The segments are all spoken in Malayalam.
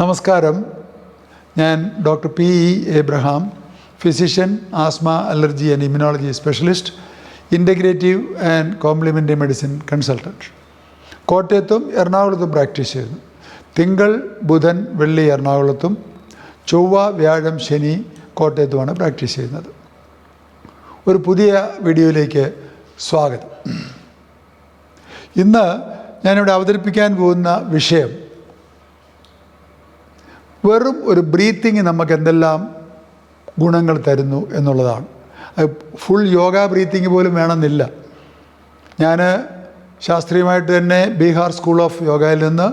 നമസ്കാരം. ഞാൻ doctor P E Abraham physician asthma allergy and immunology specialist integrative and complementary medicine consultant കോട്ടയത്തും എറണാകുളത്തും പ്രാക്ടീസ് ചെയ്യുന്നു. തിങ്കൾ ബുധൻ വെള്ളി എറണാകുളത്തും ചൊവ്വ വ്യാഴം ശനി കോട്ടയത്തുമാണ് പ്രാക്ടീസ് ചെയ്യുന്നത്. ഒരു പുതിയ വീഡിയോയിലേക്ക് സ്വാഗതം. ഇന്ന് ഞാനിവിടെ അവതരിപ്പിക്കാൻ പോകുന്ന വിഷയം വെറും ഒരു ബ്രീത്തിങ് നമുക്ക് എന്തെല്ലാം ഗുണങ്ങൾ തരുന്നു എന്നുള്ളതാണ്. അത് ഫുൾ യോഗ ബ്രീത്തിങ് പോലും വേണമെന്നില്ല. ഞാൻ ശാസ്ത്രീയമായിട്ട് തന്നെ ബീഹാർ സ്കൂൾ ഓഫ് യോഗയിൽ നിന്ന്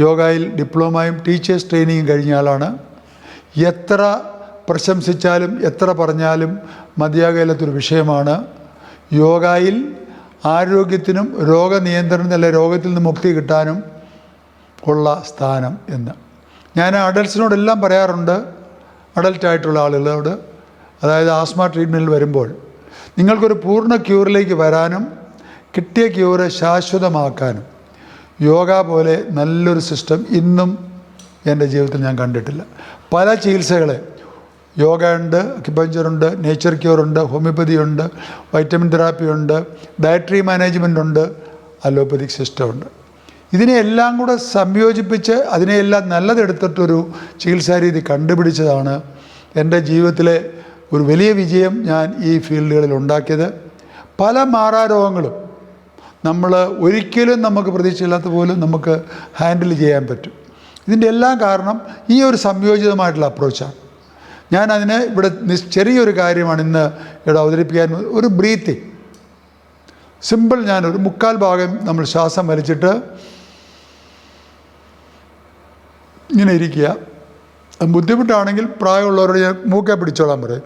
യോഗയിൽ ഡിപ്ലോമയും ടീച്ചേഴ്സ് ട്രെയിനിങ്ങും കഴിഞ്ഞ ആളാണ്. എത്ര പ്രശംസിച്ചാലും എത്ര പറഞ്ഞാലും മതിയാകയില്ലാത്തൊരു വിഷയമാണ്. യോഗയിൽ ആരോഗ്യത്തിനും രോഗനിയന്ത്രണത്തിനും രോഗത്തിൽ നിന്ന് മുക്തി കിട്ടാനും ഉള്ള സ്ഥാനം എന്ന്. ഞാൻ അഡൽസിനോടെല്ലാം പറയാറുണ്ട് അഡൽട്ടായിട്ടുള്ള ആളുകളോട്. അതായത് ആസ്മ ട്രീറ്റ്മെന്റിൽ വരുമ്പോൾ നിങ്ങൾക്കൊരു പൂർണ ക്യൂറിലേക്ക് വരാനും കിട്ടിയ ക്യൂറ് ശാശ്വതമാക്കാനും യോഗ പോലെ നല്ലൊരു സിസ്റ്റം ഇന്നും എന്റെ ജീവിതത്തിൽ ഞാൻ കണ്ടിട്ടില്ല. പല ചികിത്സകളെ യോഗ ഉണ്ട് അക്യുപഞ്ചറുണ്ട് നേച്ചർ ക്യൂറുണ്ട് ഹോമിയോപ്പതി ഉണ്ട് വൈറ്റമിൻ തെറാപ്പി ഉണ്ട് ഡയറ്ററി മാനേജ്മെന്റ് ഉണ്ട് അലോപ്പതിക് സിസ്റ്റം ഉണ്ട്. ഇതിനെയെല്ലാം കൂടെ സംയോജിപ്പിച്ച് അതിനെയെല്ലാം നല്ലതെടുത്തിട്ടൊരു ചികിത്സാരീതി കണ്ടുപിടിച്ചതാണ് എന്റെ ജീവിതത്തിലെ ഒരു വലിയ വിജയം ഞാൻ ഈ ഫീൽഡുകളിൽ ഉണ്ടാക്കിയത്. പല മാറാരോഗങ്ങളും നമ്മൾ ഒരിക്കലും നമുക്ക് പ്രതീക്ഷയില്ലാത്ത പോലും നമുക്ക് ഹാൻഡിൽ ചെയ്യാൻ പറ്റും. ഇതിന്റെ എല്ലാം കാരണം ഈ ഒരു സംയോജിതമായിട്ടുള്ള അപ്രോച്ചാണ്. ഞാൻ അതിന് ഇവിടെ ചെറിയൊരു കാര്യമാണ് ഇന്ന് ഇവിടെ അവതരിപ്പിക്കാൻ ഒരു ബ്രീത്തിങ്. സിമ്പിൾ ഞാനൊരു മുക്കാൽ ഭാഗം നമ്മൾ ശ്വാസം വലിച്ചിട്ട് ഇങ്ങനെ ഇരിക്കുക. ബുദ്ധിമുട്ടാണെങ്കിൽ പ്രായമുള്ളവരോട് ഞാൻ മൂക്കെ പിടിച്ചോളാൻ പറയും.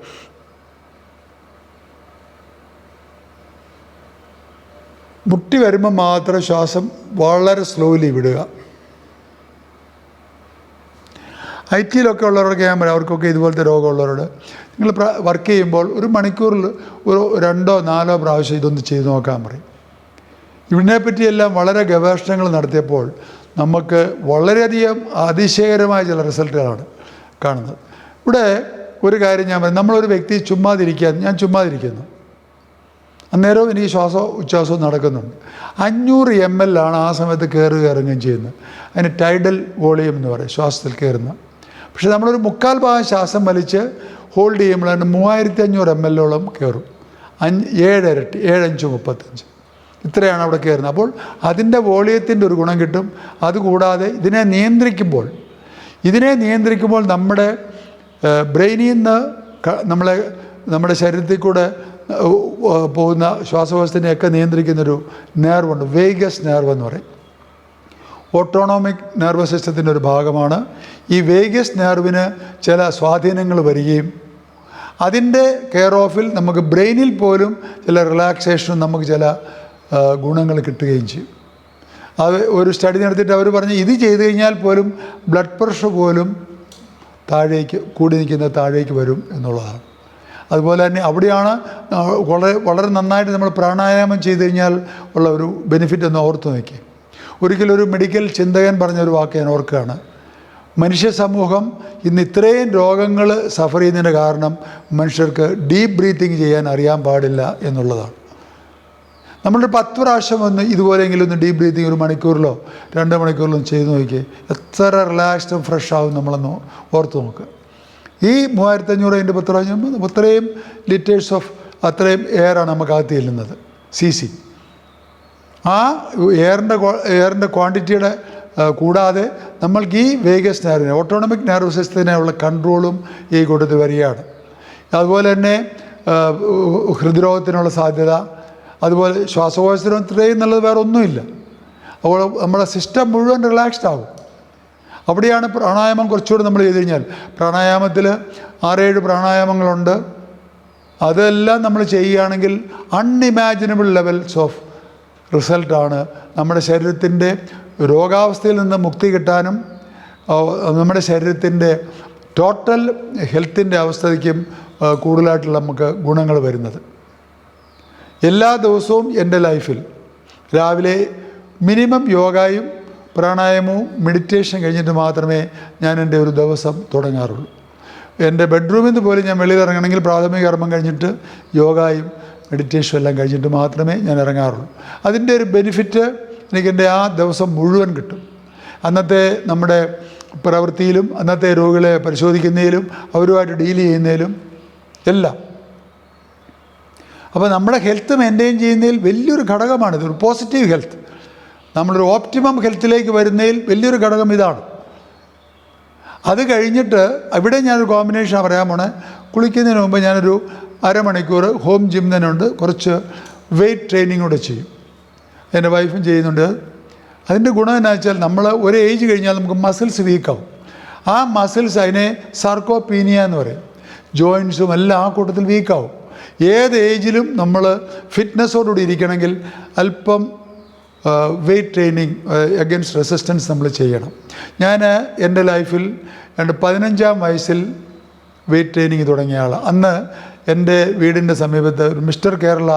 മുട്ടി വരുമ്പോൾ മാത്രം ശ്വാസം വളരെ സ്ലോലി വിടുക. ഐ ടിയിലൊക്കെ ഉള്ളവരൊക്കെ ഞാൻ പറയാം അവർക്കൊക്കെ ഇതുപോലത്തെ രോഗമുള്ളവരോട്. നിങ്ങൾ വർക്ക് ചെയ്യുമ്പോൾ ഒരു മണിക്കൂറിൽ ഒരു രണ്ടോ നാലോ പ്രാവശ്യം ഇതൊന്ന് ചെയ്ത് നോക്കാൻ പറയും. ഇതിനെപ്പറ്റിയെല്ലാം വളരെ ഗവേഷണങ്ങൾ നടത്തിയപ്പോൾ നമുക്ക് വളരെയധികം അതിശയകരമായ ചില റിസൾട്ടുകളാണ് കാണുന്നത്. ഇവിടെ ഒരു കാര്യം ഞാൻ പറയും. നമ്മളൊരു വ്യക്തി ചുമ്മാതിരിക്കാൻ ഞാൻ ചുമ്മാതിരിക്കുന്നു. അന്നേരവും എനിക്ക് ശ്വാസോ ഉച്ഛ്വാസവും നടക്കുന്നുണ്ട്. അഞ്ഞൂറ് എം എൽ ആണ് ആ സമയത്ത് കയറുക ഇറങ്ങുകയും ചെയ്യുന്നത്. അതിന് ടൈഡൽ വോളിയം എന്ന് പറയും ശ്വാസത്തിൽ കയറുന്ന. പക്ഷെ നമ്മളൊരു മുക്കാൽ ഭാഗം ശ്വാസം വലിച്ച് ഹോൾഡ് ചെയ്യുമ്പോഴാണ് മൂവായിരത്തി അഞ്ഞൂറ് എം എല്ലോളം കയറും. അഞ്ച് ഏഴരട്ടി ഏഴഞ്ച് മുപ്പത്തഞ്ച്. ഇത്രയാണ് അവിടെ കയറുന്നത്. അപ്പോൾ അതിന്റെ വോളിയത്തിന്റെ ഒരു ഗുണം കിട്ടും. അതുകൂടാതെ ഇതിനെ നിയന്ത്രിക്കുമ്പോൾ ഇതിനെ നിയന്ത്രിക്കുമ്പോൾ നമ്മുടെ ബ്രെയിനിൽ നിന്ന് നമ്മളെ നമ്മുടെ ശരീരത്തിൽ കൂടെ പോകുന്ന ശ്വാസകോശത്തിനെയൊക്കെ നിയന്ത്രിക്കുന്നൊരു നേർവുണ്ട് വേഗസ് നേർവ് എന്ന് പറയും. ഓട്ടോണോമിക് നെർവസ് സിസ്റ്റത്തിന്റെ ഒരു ഭാഗമാണ്. ഈ വേഗസ് നെർവിന് ചില സ്വാധീനങ്ങൾ വരികയും അതിന്റെ കെയർ ഓഫിൽ നമുക്ക് ബ്രെയിനിൽ പോലും ചില റിലാക്സേഷനും നമുക്ക് ചില ഗുണങ്ങൾ കിട്ടുകയും ചെയ്യും. അത് ഒരു സ്റ്റഡി നടത്തിയിട്ട് അവർ പറഞ്ഞ് ഇത് ചെയ്തു കഴിഞ്ഞാൽ പോലും ബ്ലഡ് പ്രഷർ പോലും താഴേക്ക് കൂടി നിൽക്കുന്ന താഴേക്ക് വരും എന്നുള്ളതാണ്. അതുപോലെ തന്നെ അവിടെയാണ് വളരെ വളരെ നന്നായിട്ട് നമ്മൾ പ്രാണായാമം ചെയ്തു കഴിഞ്ഞാൽ ഉള്ള ഒരു ബെനിഫിറ്റ് എന്ന് ഓർത്ത് നോക്കി ഒരു മെഡിക്കൽ ചിന്തകൻ പറഞ്ഞൊരു വാക്ക് ഞാൻ ഓർക്കുകയാണ്. മനുഷ്യ സമൂഹം ഇന്ന് ഇത്രയും രോഗങ്ങൾ സഫർ ചെയ്യുന്നതിന്റെ കാരണം മനുഷ്യർക്ക് ഡീപ്പ് ബ്രീത്തിങ് ചെയ്യാൻ അറിയാൻ പാടില്ല എന്നുള്ളതാണ്. നമ്മളൊരു പത്ത് പ്രാവശ്യം ഒന്ന് ഇതുപോലെയെങ്കിലും ഒന്ന് ഡീപ്പ് ബ്രീതിങ് ഒരു മണിക്കൂറിലോ രണ്ട് മണിക്കൂറിലോ ചെയ്ത് നോക്കിയേ എത്ര റിലാക്സ്ഡും ഫ്രഷ് ആവും നമ്മളൊന്ന് ഓർത്ത് നോക്കുക ഈ മൂവായിരത്തഞ്ഞൂറ് അതിന്റെ പത്ത് പ്രാവശ്യം അത്രയും ലിറ്റേഴ്സ് ഓഫ് അത്രയും എയറാണ് നമുക്കകത്ത് ചെല്ലുന്നത്. സി സി ആ എയറിന്റെ എയറിന്റെ ക്വാണ്ടിറ്റിയുടെ കൂടാതെ നമ്മൾക്ക് ഈ വേഗസ് നെർവിനെ ഓട്ടോണമിക് നെയർവ് സിസ്റ്റത്തിനുള്ള കൺട്രോളും ഈ കൂട്ടത്തിൽ വരികയാണ്. അതുപോലെ തന്നെ ഹൃദ്രോഗത്തിനുള്ള സാധ്യത അതുപോലെ ശ്വാസകോശത്തിനും ഇത്രയും നല്ലത് വേറെ ഒന്നുമില്ല അപ്പോൾ നമ്മുടെ സിസ്റ്റം മുഴുവൻ റിലാക്സ്ഡ് ആകും അവിടെയാണ് പ്രാണായാമം കുറച്ചുകൂടി നമ്മൾ ചെയ്ത് കഴിഞ്ഞാൽ. പ്രാണായാമത്തിൽ ആറേഴ് പ്രാണായാമങ്ങളുണ്ട്. അതെല്ലാം നമ്മൾ ചെയ്യുകയാണെങ്കിൽ അൺഇമാജിനബിൾ ലെവൽസ് ഓഫ് റിസൾട്ടാണ് നമ്മുടെ ശരീരത്തിന്റെ രോഗാവസ്ഥയിൽ നിന്ന് മുക്തി കിട്ടാനും നമ്മുടെ ശരീരത്തിന്റെ ടോട്ടൽ ഹെൽത്തിന്റെ അവസ്ഥയ്ക്കും കൂടുതലായിട്ടുള്ള നമുക്ക് ഗുണങ്ങൾ വരുന്നത്. എല്ലാ ദിവസവും എന്റെ ലൈഫിൽ രാവിലെ മിനിമം യോഗയും പ്രാണായാമവും മെഡിറ്റേഷൻ കഴിഞ്ഞിട്ട് മാത്രമേ ഞാൻ എന്റെ ഒരു ദിവസം തുടങ്ങാറുള്ളൂ. എന്റെ ബെഡ്റൂമിൽ നിന്ന് പോലും ഞാൻ വെളിയിൽ ഇറങ്ങണമെങ്കിൽ പ്രാഥമിക കർമ്മം കഴിഞ്ഞിട്ട് യോഗയും മെഡിറ്റേഷനും എല്ലാം കഴിഞ്ഞിട്ട് മാത്രമേ ഞാൻ ഇറങ്ങാറുള്ളൂ. അതിന്റെ ഒരു ബെനിഫിറ്റ് എനിക്കെന്റെ ആ ദിവസം മുഴുവൻ കിട്ടും. അന്നത്തെ നമ്മുടെ പ്രവൃത്തിയിലും അന്നത്തെ രോഗികളെ പരിശോധിക്കുന്നതിലും അവരുമായിട്ട് ഡീൽ ചെയ്യുന്നതിലും എല്ലാം അപ്പോൾ നമ്മുടെ ഹെൽത്ത് മെയിന്റെയിൻ ചെയ്യുന്നതിൽ വലിയൊരു ഘടകമാണ് ഇതൊരു പോസിറ്റീവ് ഹെൽത്ത് നമ്മളൊരു ഓപ്റ്റിമം ഹെൽത്തിലേക്ക് വരുന്നതിൽ വലിയൊരു ഘടകം ഇതാണ്. അത് കഴിഞ്ഞിട്ട് ഇവിടെ ഞാനൊരു കോമ്പിനേഷൻ പറയാൻ പോണേ. കുളിക്കുന്നതിന് മുമ്പ് ഞാനൊരു അരമണിക്കൂർ ഹോം ജിം തന്നെ ഉണ്ട് കുറച്ച് വെയ്റ്റ് ട്രെയിനിങ് കൂടെ ചെയ്യും. എന്റെ വൈഫും ചെയ്യുന്നുണ്ട്. അതിന്റെ ഗുണം എന്നാ വെച്ചാൽ നമ്മൾ ഒരു ഏജ് കഴിഞ്ഞാൽ നമുക്ക് മസിൽസ് വീക്കാവും ആ മസിൽസ് അതിനെ സാർക്കോപീനിയ എന്ന് പറയും. ജോയിൻസും എല്ലാം ആ കൂട്ടത്തിൽ വീക്കാവും ഏത് ഏജിലും നമ്മൾ ഫിറ്റ്നസ്സോടുകൂടി ഇരിക്കണമെങ്കിൽ അല്പം വെയ്റ്റ് ട്രെയിനിങ് അഗൻസ്റ്റ് റെസിസ്റ്റൻസ് നമ്മൾ ചെയ്യണം. ഞാൻ എന്റെ ലൈഫിൽ രണ്ട് പതിനഞ്ചാം വയസ്സിൽ വെയ്റ്റ് ട്രെയിനിങ് തുടങ്ങിയ ആൾ അന്ന് എന്റെ വീടിന്റെ സമീപത്ത് ഒരു മിസ്റ്റർ കേരള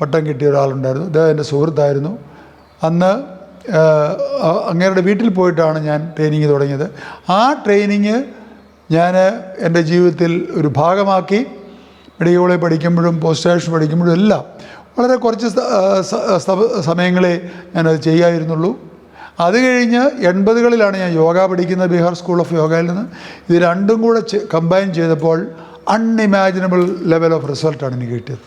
പട്ടം കിട്ടിയ ഒരാളുണ്ടായിരുന്നു. അദ്ദേഹം എന്റെ സുഹൃത്തായിരുന്നു. അന്ന് അങ്ങേരുടെ വീട്ടിൽ പോയിട്ടാണ് ഞാൻ ട്രെയിനിങ് തുടങ്ങിയത്. ആ ട്രെയിനിങ് ഞാൻ എന്റെ ജീവിതത്തിൽ ഒരു ഭാഗമാക്കി മെഡിക്കൽ കോളേജ് പഠിക്കുമ്പോഴും പോസ്റ്റ് പഠിക്കുമ്പോഴും എല്ലാം വളരെ കുറച്ച് സമയങ്ങളെ ഞാനത് ചെയ്യായിരുന്നുള്ളൂ. അത് കഴിഞ്ഞ് എൺപതുകളിലാണ് ഞാൻ യോഗ പഠിക്കുന്നത് ബീഹാർ സ്കൂൾ ഓഫ് യോഗയിൽ നിന്ന്. ഇത് രണ്ടും കൂടെ കമ്പൈൻ ചെയ്തപ്പോൾ അൺഇമാജിനബിൾ ലെവൽ ഓഫ് റിസൾട്ടാണ് എനിക്ക് കിട്ടിയത്.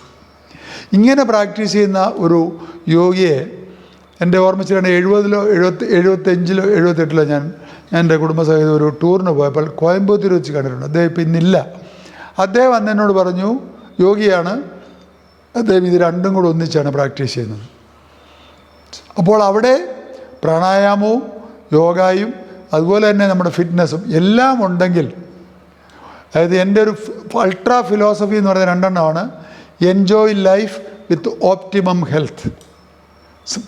ഇങ്ങനെ പ്രാക്ടീസ് ചെയ്യുന്ന ഒരു യോഗിയെ എന്റെ ഓർമ്മിച്ചിലാണ് എഴുപതിലോ എഴുപത്തി എഴുപത്തഞ്ചിലോ എഴുപത്തെട്ടിലോ ഞാൻ എന്റെ കുടുംബസഹിതം ഒരു ടൂറിന് പോയപ്പോൾ കോയമ്പത്തൂർ വെച്ച് കണ്ടിട്ടുണ്ട്. അദ്ദേഹം ഇപ്പം ഇന്നില്ല. അദ്ദേഹം അന്ന് എന്നോട് പറഞ്ഞു യോഗിയാണ് അദ്ദേഹം ഇത് രണ്ടും കൂടെ ഒന്നിച്ചാണ് പ്രാക്ടീസ് ചെയ്യുന്നത്. അപ്പോൾ അവിടെ പ്രാണായാമവും യോഗയും അതുപോലെ തന്നെ നമ്മുടെ ഫിറ്റ്നസ്സും എല്ലാം ഉണ്ടെങ്കിൽ അതായത് എന്റെ ഒരു അൾട്രാ ഫിലോസഫി എന്ന് പറയുന്ന രണ്ടെണ്ണമാണ്. Enjoy life with optimum health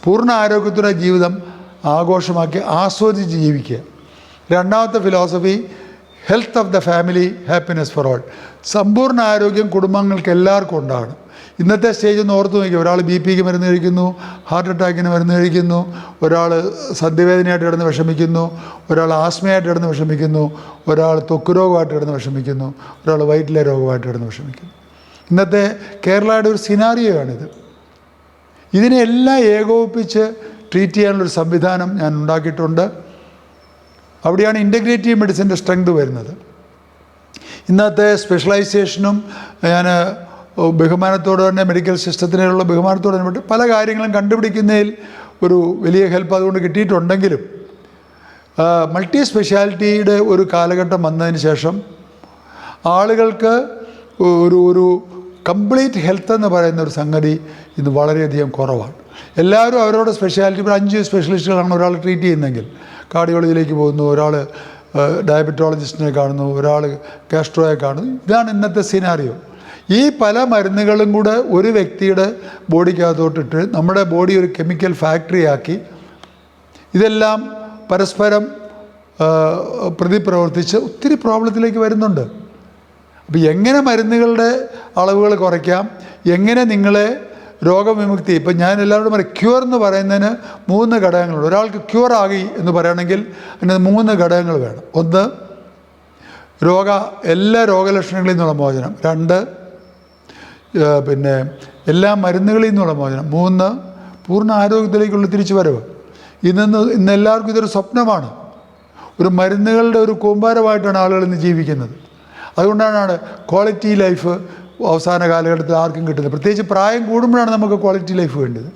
പൂർണ ആരോഗ്യത്തോടെ ജീവിതം ആഘോഷമാക്കി ആസ്വദിച്ച് ജീവിക്കുക. രണ്ടാമത്തെ philosophy health of the family happiness for all സമ്പൂർണ ആരോഗ്യം കുടുംബങ്ങൾക്ക് എല്ലാവർക്കും ഉണ്ടാകണം. ഇന്നത്തെ സ്റ്റേജ് ഒന്ന് ഓർത്ത് നോക്കി ഒരാൾ ബി പിക്ക് മരുന്ന് കഴിക്കുന്നു ഹാർട്ട് അറ്റാക്കിന് മരുന്ന് കഴിക്കുന്നു ഒരാൾ സന്ധിവേദനയായിട്ട് കിടന്ന് വിഷമിക്കുന്നു ഒരാൾ ആസ്മയായിട്ട് കിടന്ന് വിഷമിക്കുന്നു ഒരാൾ ത്വക്ക് രോഗമായിട്ട് കിടന്ന് വിഷമിക്കുന്നു ഒരാൾ വയറ്റിലെ രോഗമായിട്ട് കിടന്ന് വിഷമിക്കുന്നു. ഇന്നത്തെ കേരളയുടെ ഒരു സിനാറിയോയാണിത് ഇതിനെല്ലാം ഏകോപിപ്പിച്ച് ട്രീറ്റ് ചെയ്യാനുള്ളൊരു സംവിധാനം ഞാൻ ഉണ്ടാക്കിയിട്ടുണ്ട്. അവിടെയാണ് ഇന്റഗ്രേറ്റീവ് മെഡിസിന്റെ സ്ട്രെങ്ത് വരുന്നത്. ഇന്നത്തെ സ്പെഷ്യലൈസേഷനും ഞാൻ ബഹുമാനത്തോടെ തന്നെ മെഡിക്കൽ സിസ്റ്റത്തിനുള്ള ബഹുമാനത്തോടെ തന്നെ പല കാര്യങ്ങളും കണ്ടുപിടിക്കുന്നതിൽ ഒരു വലിയ ഹെൽപ്പ് അതുകൊണ്ട് കിട്ടിയിട്ടുണ്ടെങ്കിലും മൾട്ടി സ്പെഷ്യാലിറ്റിയുടെ ഒരു കാലഘട്ടം വന്നതിന് ശേഷം ആളുകൾക്ക് ഒരു ഒരു കംപ്ലീറ്റ് ഹെൽത്ത് എന്ന് പറയുന്ന ഒരു സംഗതി ഇന്ന് വളരെയധികം കുറവാണ്. എല്ലാവരും അവരോട് സ്പെഷ്യാലിറ്റി ഇപ്പോൾ അഞ്ച് സ്പെഷ്യലിസ്റ്റുകളാണ് ഒരാൾ ട്രീറ്റ് ചെയ്യുന്നതെങ്കിൽ കാർഡിയോളജിയിലേക്ക് പോകുന്നു ഒരാൾ ഡയബറ്റോളജിസ്റ്റിനെ കാണുന്നു ഒരാൾ കാസ്ട്രോയെ കാണുന്നു. ഇതാണ് ഇന്നത്തെ സിനാറിയോ ഈ പല മരുന്നുകളും കൂടെ ഒരു വ്യക്തിയുടെ ബോഡിക്കകത്തോട്ടിട്ട് നമ്മുടെ ബോഡി ഒരു കെമിക്കൽ ഫാക്ടറിയാക്കി ഇതെല്ലാം പരസ്പരം പ്രതിപ്രവർത്തിച്ച് ഒത്തിരി പ്രോബ്ലത്തിലേക്ക് വരുന്നുണ്ട്. അപ്പോൾ എങ്ങനെ മരുന്നുകളുടെ അളവുകൾ കുറയ്ക്കാം? എങ്ങനെ നിങ്ങളെ രോഗവിമുക്തി. ഇപ്പം ഞാൻ എല്ലാവരോടും പറയും ക്യൂർ എന്ന് പറയുന്നതിന് മൂന്ന് ഘടകങ്ങളുണ്ട്. ഒരാൾക്ക് ക്യൂർ ആകി എന്ന് പറയുകയാണെങ്കിൽ അതിന് മൂന്ന് ഘടകങ്ങൾ വേണം. ഒന്ന് രോഗ എല്ലാ രോഗലക്ഷണങ്ങളിൽ നിന്നുള്ള മോചനം. രണ്ട് പിന്നെ എല്ലാ മരുന്നുകളിൽ നിന്നുള്ള മോചനം. മൂന്ന് പൂർണ ആരോഗ്യത്തിലേക്കുള്ള തിരിച്ചു വരവ് ഇന്ന് ഇന്ന് എല്ലാവർക്കും ഇതൊരു സ്വപ്നമാണ്. ഒരു മരുന്നുകളുടെ ഒരു കൂമ്പാരമായിട്ടാണ് ആളുകൾ ഇന്ന് ജീവിക്കുന്നത്. അതുകൊണ്ടാണ് ക്വാളിറ്റി ലൈഫ് അവസാന കാലഘട്ടത്തിൽ ആർക്കും കിട്ടുന്നത് പ്രത്യേകിച്ച് പ്രായം കൂടുമ്പോഴാണ് നമുക്ക് ക്വാളിറ്റി ലൈഫ് വേണ്ടത്.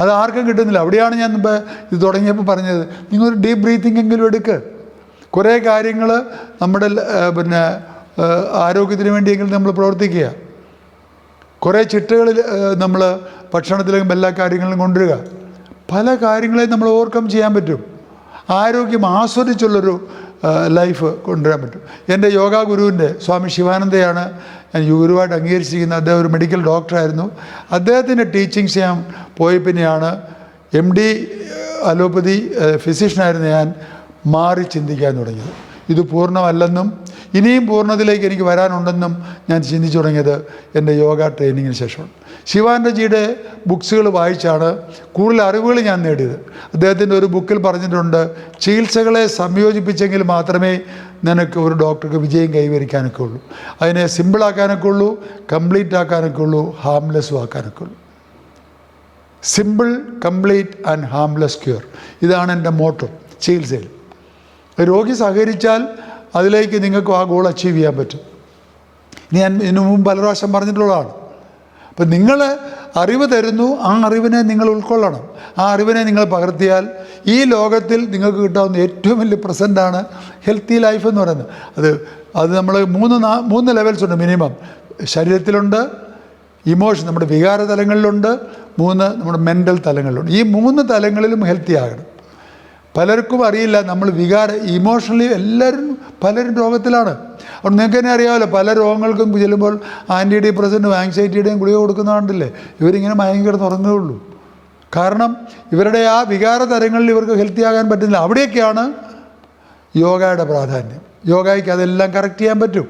അത് ആർക്കും കിട്ടുന്നില്ല. അവിടെയാണ് ഞാൻ ഇത് തുടങ്ങിയപ്പോൾ പറഞ്ഞത്. നിങ്ങളൊരു ഡീപ്പ് ബ്രീത്തിങ് എങ്കിലും എടുക്ക്. കുറേ കാര്യങ്ങൾ നമ്മുടെ പിന്നെ ആരോഗ്യത്തിന് വേണ്ടിയെങ്കിലും നമ്മൾ പ്രവർത്തിക്കുക. കുറേ ചിട്ടകളിൽ നമ്മൾ ഭക്ഷണത്തിലും എല്ലാ കാര്യങ്ങളിലും കൊണ്ടുവരിക. പല കാര്യങ്ങളെയും നമ്മൾ ഓവർകം ചെയ്യാൻ പറ്റും. ആരോഗ്യം ആസ്വദിച്ചുള്ളൊരു ലൈഫ് കൊണ്ടുവരാൻ പറ്റും. എന്റെ യോഗാ ഗുരുവിന്റെ സ്വാമി ശിവാനന്ദയാണ് ഞാൻ ഗുരുവായിട്ട് അംഗീകരിച്ചിരിക്കുന്ന അദ്ദേഹം ഒരു മെഡിക്കൽ ഡോക്ടറായിരുന്നു അദ്ദേഹത്തിന്റെ ടീച്ചിങ്സ് ഞാൻ പോയി പിന്നെയാണ് എം ഡി അലോപ്പതി ഫിസിഷ്യനായിരുന്നു ഞാൻ മാറി ചിന്തിക്കാൻ തുടങ്ങിയത്. ഇത് പൂർണമല്ലെന്നും ഇനിയും പൂർണതയിലേക്ക് എനിക്ക് വരാനുണ്ടെന്നും ഞാൻ ചിന്തിച്ചു തുടങ്ങിയത് എന്റെ യോഗ ട്രെയിനിങ്ങിന് ശേഷമാണ്. ശിവാനന്ദജിയുടെ ബുക്സുകൾ വായിച്ചാണ് കൂടുതൽ അറിവുകൾ ഞാൻ നേടിയത്. അദ്ദേഹത്തിന്റെ ഒരു ബുക്കിൽ പറഞ്ഞിട്ടുണ്ട് ചികിത്സകളെ സംയോജിപ്പിച്ചെങ്കിൽ മാത്രമേ നിനക്ക് ഒരു ഡോക്ടർക്ക് വിജയം കൈവരിക്കാനൊക്കെ ഉള്ളൂ. അതിനെ സിമ്പിളാക്കാനൊക്കെ ഉള്ളൂ കംപ്ലീറ്റ് ആക്കാനൊക്കെ ഉള്ളൂ ഹാംലെസ്സും ആക്കാനൊക്കെ ഉള്ളൂ. Simple complete and harmless cure ഇതാണ് എന്റെ മോട്ടോ ചികിത്സയിൽ. രോഗി സഹകരിച്ചാൽ അതിലേക്ക് നിങ്ങൾക്ക് ആ ഗോൾ അച്ചീവ് ചെയ്യാൻ പറ്റും. ഞാൻ ഇതിനു മുമ്പ് പല പ്രാവശ്യം പറഞ്ഞിട്ടുള്ളതാണ്. അപ്പം നിങ്ങൾ അറിവ് തരുന്നു ആ അറിവിനെ നിങ്ങൾ ഉൾക്കൊള്ളണം. ആ അറിവിനെ നിങ്ങൾ പകർത്തിയാൽ ഈ ലോകത്തിൽ നിങ്ങൾക്ക് കിട്ടാവുന്ന ഏറ്റവും വലിയ പ്രസന്റാണ് ഹെൽത്തി ലൈഫ് എന്ന് പറയുന്നത്. അത് അത് നമ്മൾ മൂന്ന് മൂന്ന് ലെവൽസ് ഉണ്ട് മിനിമം ശരീരത്തിലുണ്ട് ഇമോഷൻ നമ്മുടെ വികാര തലങ്ങളിലുണ്ട് മൂന്ന് നമ്മുടെ മെന്റൽ തലങ്ങളിലുണ്ട്. ഈ മൂന്ന് തലങ്ങളിലും ഹെൽത്തി ആകണം. പലർക്കും അറിയില്ല. നമ്മൾ വികാര ഇമോഷണലി എല്ലാവരും പലരും രോഗത്തിലാണ്. അപ്പോൾ നിങ്ങൾക്ക് തന്നെ അറിയാമല്ലോ പല രോഗങ്ങൾക്കും ചെല്ലുമ്പോൾ ആന്റി ഡിപ്രസന്റും ആങ്സൈറ്റിയുടെയും ഗുളിക കൊടുക്കുന്ന ഇവരിങ്ങനെ മയങ്ങി കിടന്ന് ഉള്ളൂ. കാരണം ഇവരുടെ ആ വികാര തരങ്ങളിൽ ഇവർക്ക് ഹെൽത്തി ആകാൻ പറ്റുന്നില്ല. അവിടെയൊക്കെയാണ് യോഗയുടെ പ്രാധാന്യം. യോഗയ്ക്ക് അതെല്ലാം കറക്റ്റ് ചെയ്യാൻ പറ്റും.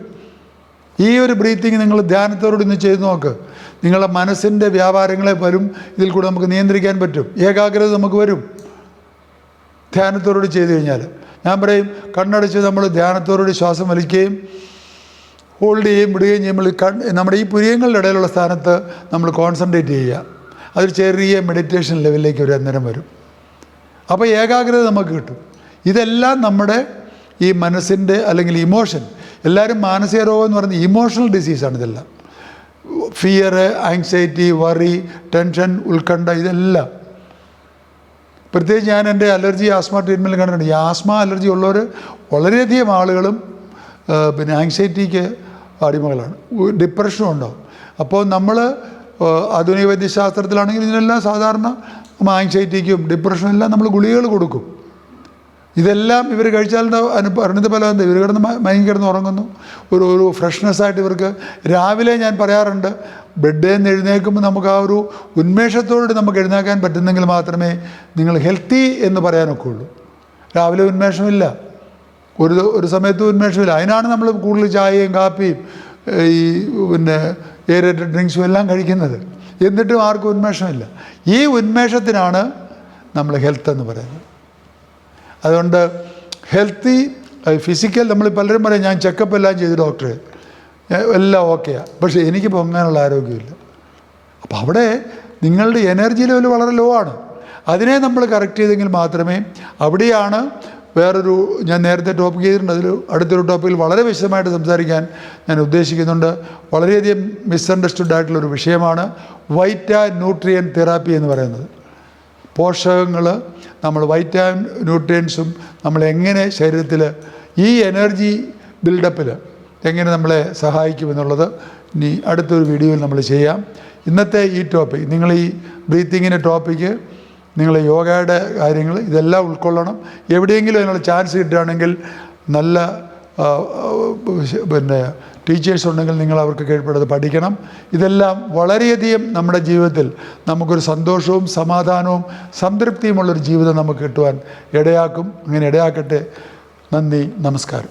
ഈ ഒരു ബ്രീത്തിങ് നിങ്ങൾ ധ്യാനത്തോടുകൂടി ഇന്ന് ചെയ്ത് നോക്ക്. നിങ്ങളുടെ മനസ്സിന്റെ വ്യാപാരങ്ങളെ വരും ഇതിൽ കൂടെ നമുക്ക് നിയന്ത്രിക്കാൻ പറ്റും. ഏകാഗ്രത നമുക്ക് വരും. ധ്യാനത്തോടുകൂടി ചെയ്തു കഴിഞ്ഞാൽ. ഞാൻ പറയും കണ്ണടച്ച് നമ്മൾ ധ്യാനത്തോടുകൂടി ശ്വാസം വലിക്കുകയും ഹോൾഡ് ചെയ്യുകയും വിടുകയും ചെയ്യുമ്പോൾ നമ്മുടെ ഈ പുരിയങ്ങളുടെ ഇടയിലുള്ള സ്ഥാനത്ത് നമ്മൾ കോൺസെൻട്രേറ്റ് ചെയ്യുക. അതൊരു ചെറിയ മെഡിറ്റേഷൻ ലെവലിലേക്ക് ഒരു അന്നേരം വരും. അപ്പോൾ ഏകാഗ്രത നമുക്ക് കിട്ടും. ഇതെല്ലാം നമ്മുടെ ഈ മനസ്സിന്റെ അല്ലെങ്കിൽ ഇമോഷൻ എല്ലാവരും മാനസിക രോഗം എന്ന് പറയുന്നത് ഇമോഷണൽ ഡിസീസാണ് ഇതെല്ലാം. ഫിയർ ആങ്സൈറ്റി വറി ടെൻഷൻ ഉത്കണ്ഠ ഇതെല്ലാം പ്രത്യേകിച്ച് ഞാൻ എന്റെ അലർജി ആസ്മ ട്രീറ്റ്മെന്റ് കണ്ടിട്ടുണ്ട്. ഈ ആസ്മ അലർജി ഉള്ളവർ വളരെയധികം ആളുകളും പിന്നെ ആങ്സൈറ്റിക്ക് അടിമകളാണ്. ഡിപ്രഷനും ഉണ്ടാവും. അപ്പോൾ നമ്മൾ ആധുനിക വൈദ്യശാസ്ത്രത്തിലാണെങ്കിൽ ഇതിനെല്ലാം സാധാരണ ആങ്സൈറ്റിക്കും ഡിപ്രഷനും എല്ലാം നമ്മൾ ഗുളികകൾ കൊടുക്കും. ഇതെല്ലാം ഇവർ കഴിച്ചാൽ അനു പറഞ്ഞത് ഫലം എന്താ? ഇവർ കിടന്ന് മയങ്ങി കിടന്ന് ഉറങ്ങുന്നു. ഒരു ഒരു ഫ്രഷ്നെസ്സായിട്ട് ഇവർക്ക് രാവിലെ ഞാൻ പറയാറുണ്ട് ബെഡിൽ നിന്ന് എഴുന്നേൽക്കുമ്പോൾ നമുക്ക് ആ ഒരു ഉന്മേഷത്തോട് നമുക്ക് എഴുന്നേക്കാൻ പറ്റുന്നെങ്കിൽ മാത്രമേ നിങ്ങൾ ഹെൽത്തി എന്ന് പറയാനൊക്കെ ഉള്ളൂ രാവിലെ ഉന്മേഷമില്ല. ഒരു ഒരു സമയത്ത് ഉന്മേഷമില്ല. അതിനാണ് നമ്മൾ കൂടുതൽ ചായയും കാപ്പിയും ഈ പിന്നെ ഏരേറ്റഡ് ഡ്രിങ്ക്സും എല്ലാം കഴിക്കുന്നത്. എന്നിട്ടും ആർക്കും ഉന്മേഷമില്ല. ഈ ഉന്മേഷത്തിനാണ് നമ്മൾ ഹെൽത്ത് എന്ന് പറയുന്നത്. അതുകൊണ്ട് ഹെൽത്തി ഫിസിക്കൽ നമ്മൾ പലരും പറയും ഞാൻ ചെക്കപ്പ് എല്ലാം ചെയ്തു ഡോക്ടറെ. എല്ലാം ഓക്കെയാണ് പക്ഷേ എനിക്ക് പൊങ്ങാനുള്ള ആരോഗ്യമില്ല. അപ്പോൾ അവിടെ നിങ്ങളുടെ എനർജി ലെവൽ വളരെ ലോ ആണ്. അതിനെ നമ്മൾ കറക്റ്റ് ചെയ്തെങ്കിൽ മാത്രമേ അവിടെയാണ് വേറൊരു ഞാൻ നേരത്തെ ടോപ്പിക് ചെയ്തിട്ടുണ്ട്. അതിൽ അടുത്തൊരു ടോപ്പിക്കിൽ വളരെ വിശദമായിട്ട് സംസാരിക്കാൻ ഞാൻ ഉദ്ദേശിക്കുന്നുണ്ട്. വളരെയധികം മിസ്അണ്ടർസ്റ്റുഡ് ആയിട്ടുള്ളൊരു വിഷയമാണ് വൈറ്റ ന്യൂട്രിയൻ തെറാപ്പി എന്ന് പറയുന്നത്. പോഷകങ്ങൾ നമ്മൾ വൈറ്റാമിൻ ന്യൂട്രിയൻസും നമ്മൾ എങ്ങനെ ശരീരത്തിൽ ഈ എനർജി ബിൽഡപ്പിൽ എങ്ങനെ നമ്മളെ സഹായിക്കുമെന്നുള്ളത് ഇനി അടുത്തൊരു വീഡിയോയിൽ നമ്മൾ ചെയ്യാം. ഇന്നത്തെ ഈ ടോപ്പിക് നിങ്ങൾ ഈ ബ്രീത്തിങ്ങിന്റെ ടോപ്പിക്ക് നിങ്ങൾ യോഗയുടെ കാര്യങ്ങൾ ഇതെല്ലാം ഉൾക്കൊള്ളണം. എവിടെയെങ്കിലും അതിനുള്ള ചാൻസ് കിട്ടുകയാണെങ്കിൽ നല്ല പിന്നെ ടീച്ചേഴ്സ് ഉണ്ടെങ്കിൽ നിങ്ങൾ അവർക്ക് കീഴ്പ്പെടുന്നത് പഠിക്കണം. ഇതെല്ലാം വളരെയധികം നമ്മുടെ ജീവിതത്തിൽ നമുക്കൊരു സന്തോഷവും സമാധാനവും സംതൃപ്തിയുമുള്ളൊരു ജീവിതം നമുക്ക് കിട്ടുവാൻ ഇടയാക്കും. അങ്ങനെ ഇടയാക്കട്ടെ. നന്ദി നമസ്കാരം.